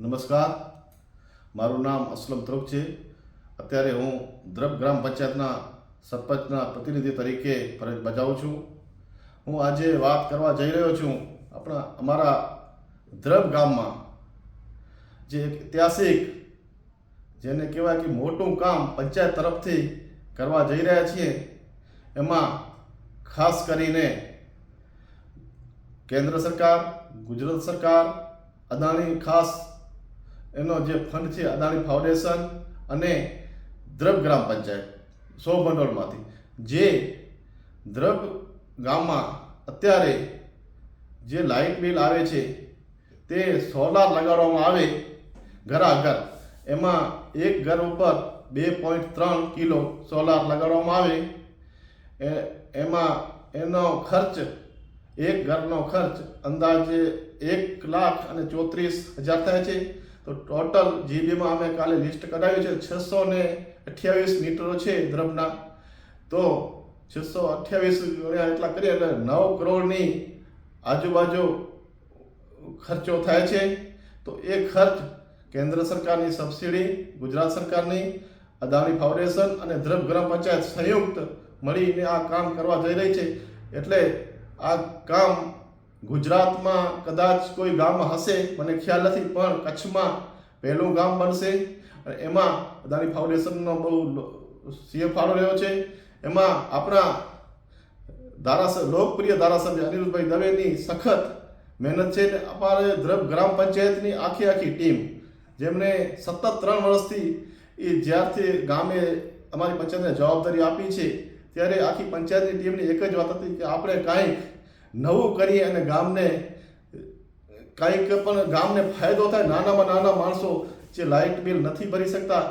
નમસ્કાર. મારું નામ અસલમ ધ્રુવ છે. અત્યારે હું દ્રબ ગ્રામ પંચાયતના સરપંચના પ્રતિનિધિ તરીકે ફરજ બજાવું છું. હું આજે વાત કરવા જઈ રહ્યો છું આપણા, અમારા દ્રબ ગામમાં. જે એક ઐતિહાસિક, જેને કહેવાય કે મોટું કામ પંચાયત તરફથી કરવા જઈ રહ્યા છીએ. એમાં ખાસ કરીને કેન્દ્ર સરકાર, ગુજરાત સરકાર, અદાણી ખાસ એનો જે ફંડ છે, અદાણી ફાઉન્ડેશન અને દ્રબ ગ્રામ પંચાયત સો ભંડોળમાંથી જે દ્રબ ગામમાં અત્યારે જે લાઇટ બિલ આવે છે, તે સોલાર લગાડવામાં આવે ઘરા ઘર એમાં એક ઘર ઉપર બે પોઈન્ટ ત્રણ કિલો સોલાર લગાડવામાં આવે. એમાં એનો ખર્ચ, એક ઘરનો ખર્ચ અંદાજે એક લાખ અને ચોત્રીસ હજાર થાય છે. તો ટોટલ જીબીમાં અમે કાલે લિસ્ટ કઢાવ્યું છે. છસો ને અઠ્યાવીસ મીટરો છે દ્રબના તો છસો અઠ્યાવીસ એટલા કરીએ એટલે નવ કરોડની આજુબાજુ ખર્ચો થાય છે. તો એ ખર્ચ કેન્દ્ર સરકારની સબસિડી, ગુજરાત સરકારની, અદાણી ફાઉન્ડેશન અને દ્રબ ગ્રામ પંચાયત સંયુક્ત મળીને આ કામ કરવા જઈ રહી છે. એટલે આ કામ ગુજરાતમાં કદાચ કોઈ ગામ હશે, મને ખ્યાલ નથી, પણ કચ્છમાં પહેલું ગામ બનશે. એમાં અદાણી ફાઉન્ડેશનનો બહુ સીએ ફાળો રહ્યો છે. એમાં આપણા ધારાસભ્ય, લોકપ્રિય ધારાસભ્ય અનિરુદ્ધભાઈ દવેની સખત મહેનત છે ને અમારે દ્રબ ગ્રામ પંચાયતની આખી આખી ટીમ જેમને સતત ત્રણ વર્ષથી એ જ્યારથી ગામે અમારી પંચાયતને જવાબદારી આપી છે, ત્યારે આખી પંચાયતની ટીમની એક જ વાત હતી કે આપણે કાંઈક નવું કરીએ અને ગામને, કાંઈક પણ ગામને ફાયદો થાય, નાનામાં નાના માણસો જે લાઇટ બિલ નથી ભરી શકતા,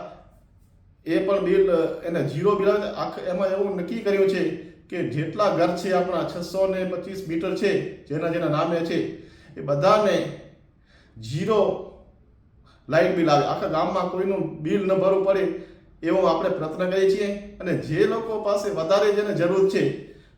એ પણ બિલ, એને ઝીરો બિલ આખ, એમાં એવું નક્કી કર્યું છે કે જેટલા ઘર છે આપણા છસો ને પચીસ મીટર છે, જેના જેના નામે છે, એ બધાને ઝીરો લાઇટ બિલ આવે. આખા ગામમાં કોઈનું બિલ ન ભરવું પડે, એવો આપણે પ્રયત્ન કરીએ છીએ. અને જે લોકો પાસે વધારે જેને જરૂર છે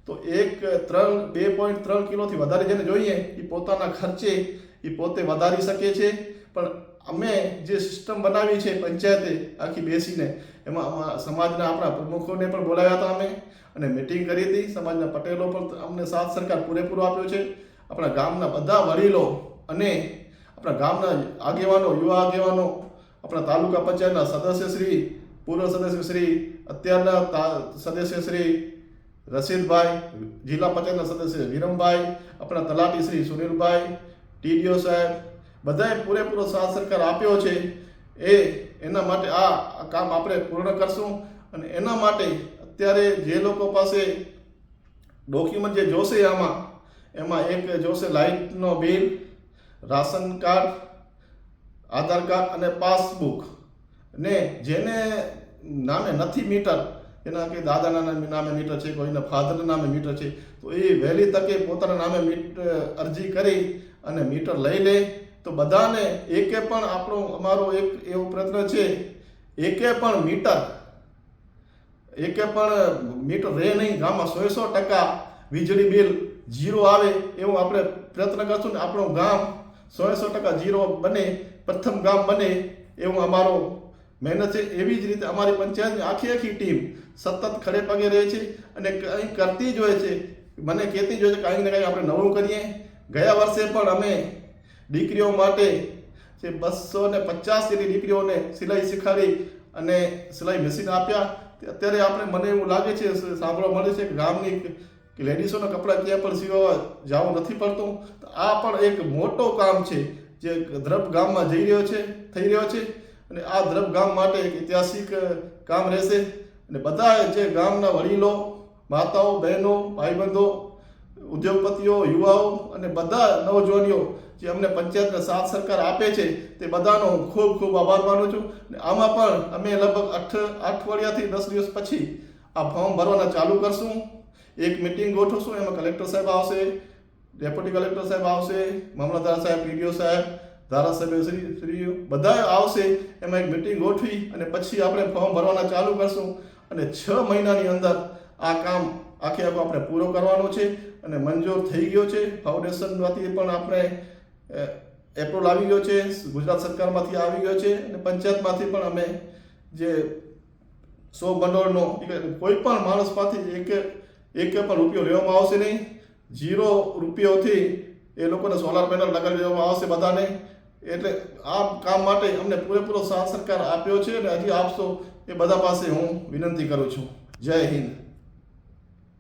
તો એક ત્રણ, બે પોઈન્ટ ત્રણ કિલોથી વધારે જેને જોઈએ એ પોતાના ખર્ચે એ પોતે વધારી શકે છે. પણ અમે જે સિસ્ટમ બનાવી છે પંચાયતે આખી બેસીને, એમાં સમાજના આપણા પ્રમુખોને પણ બોલાવ્યા હતા અમે અને મિટિંગ કરી હતી. સમાજના પટેલો પણ અમને સાથ સરકાર પૂરેપૂરો આપ્યો છે. આપણા ગામના બધા વડીલો અને આપણા ગામના આગેવાનો, યુવા આગેવાનો, આપણા તાલુકા પંચાયતના સદસ્ય શ્રી, પૂર્વ સદસ્ય શ્રી, અત્યારના તા- રશીદભાઈ જિલ્લા પંચાયતના સદસ્ય વિરમભાઈ, આપણા તલાટી શ્રી સુનિલભાઈ, ટીડીઓ સાહેબ, બધાએ પૂરેપૂરો સાથ સરકાર આપ્યો છે. એ એના માટે આ કામ આપણે પૂર્ણ કરશું અને એના માટે અત્યારે જે લોકો પાસે ડોક્યુમેન્ટ જે જોશે આમાં, એમાં એક જોશે લાઇટનો bill, ration card, Aadhaar card અને પાસબુક. ને જેને નામે નથી મીટર એના કે દાદાના નામે મીટર છે કોઈના ફાધરના નામે મીટર છે. તો એ વહેલી તકે પોતાના નામે મીટર અરજી કરી અને મીટર લઈ લે. તો બધાને એકે પણ આપણો, અમારો એક એવો પ્રયત્ન છે, એકે પણ મીટર, એકે પણ મીટર રહે નહીં. ગામમાં સો સો ટકા વીજળી બિલ ઝીરો આવે એવું આપણે પ્રયત્ન કરશું ને આપણું ગામ સો સો ટકા ઝીરો બને, પ્રથમ ગામ બને એવું અમારો મહેનત છે એવી જ રીતે અમારી પંચાયતની આખી આખી ટીમ સતત ખડે પગે રહે છે અને કંઈ કરતી જ હોય છે. મને કહેતી જ હોય છે કાંઈક ને કાંઈક આપણે નવું કરીએ. ગયા વર્ષે પણ અમે દીકરીઓ માટે જે બસો ને પચાસ જેટલી દીકરીઓને સિલાઈ શીખવાડી અને સિલાઈ મશીન આપ્યા. અત્યારે આપણે મને એવું લાગે છે, સાંભળવા મળે છે કે ગામની કે લેડીઝોના કપડાં ક્યાં પણ સીવવા જવું નથી પડતું. આ પણ એક મોટો કામ છે, જે દ્રભ ગામમાં જઈ રહ્યો છે, થઈ રહ્યો છે. અને આ દ્રવ ગામ માટે એક ઐતિહાસિક કામ રહેશે. અને બધા જે ગામના વડીલો, માતાઓ, બહેનો, ભાઈબંધો, ઉદ્યોગપતિઓ, યુવાઓ અને બધા નવજવાનીઓ જે અમને પંચાયતને સાથ સરકાર આપે છે, તે બધાનો હું ખૂબ ખૂબ આભાર માનું છું. અને આમાં પણ અમે લગભગ અઠ અઠવાડિયાથી દસ દિવસ પછી આ ફોર્મ ભરવાના ચાલુ કરશું. એક મિટિંગ ગોઠવશું, એમાં કલેક્ટર સાહેબ આવશે, ડેપ્યુટી કલેક્ટર સાહેબ આવશે, મામલતદાર સાહેબ, પીડીઓ સાહેબ ધારાસભ્ય શ્રી શ્રીઓ બધા આવશે, એમાં એક મિટિંગ ગોઠવી અને પછી આપણે ફોર્મ ભરવાના ચાલુ કરશું. અને છ મહિનાની અંદર આ કામ આખે આખું આપણે પૂરો કરવાનો છે અને મંજૂર થઈ ગયો છે. ફાઉન્ડેશનમાંથી પણ આપણે એપ્રુવલ આવી ગયો છે, ગુજરાત સરકારમાંથી આવી ગયો છે અને પંચાયતમાંથી પણ અમે જે સો ભંડોળનો કોઈ પણ માણસમાંથી એક એક પણ રૂપિયો લેવામાં આવશે નહીં. જીરો રૂપિયોથી એ લોકોને સોલાર પેનલ લગાવી દેવામાં આવશે બધાને. એટલે આ કામ માટે અમને પૂરેપૂરો સાથ સરકાર આપ્યો છે અને હજી આપશો એ બધા પાસે હું વિનંતી કરું છું. જય હિન્દ.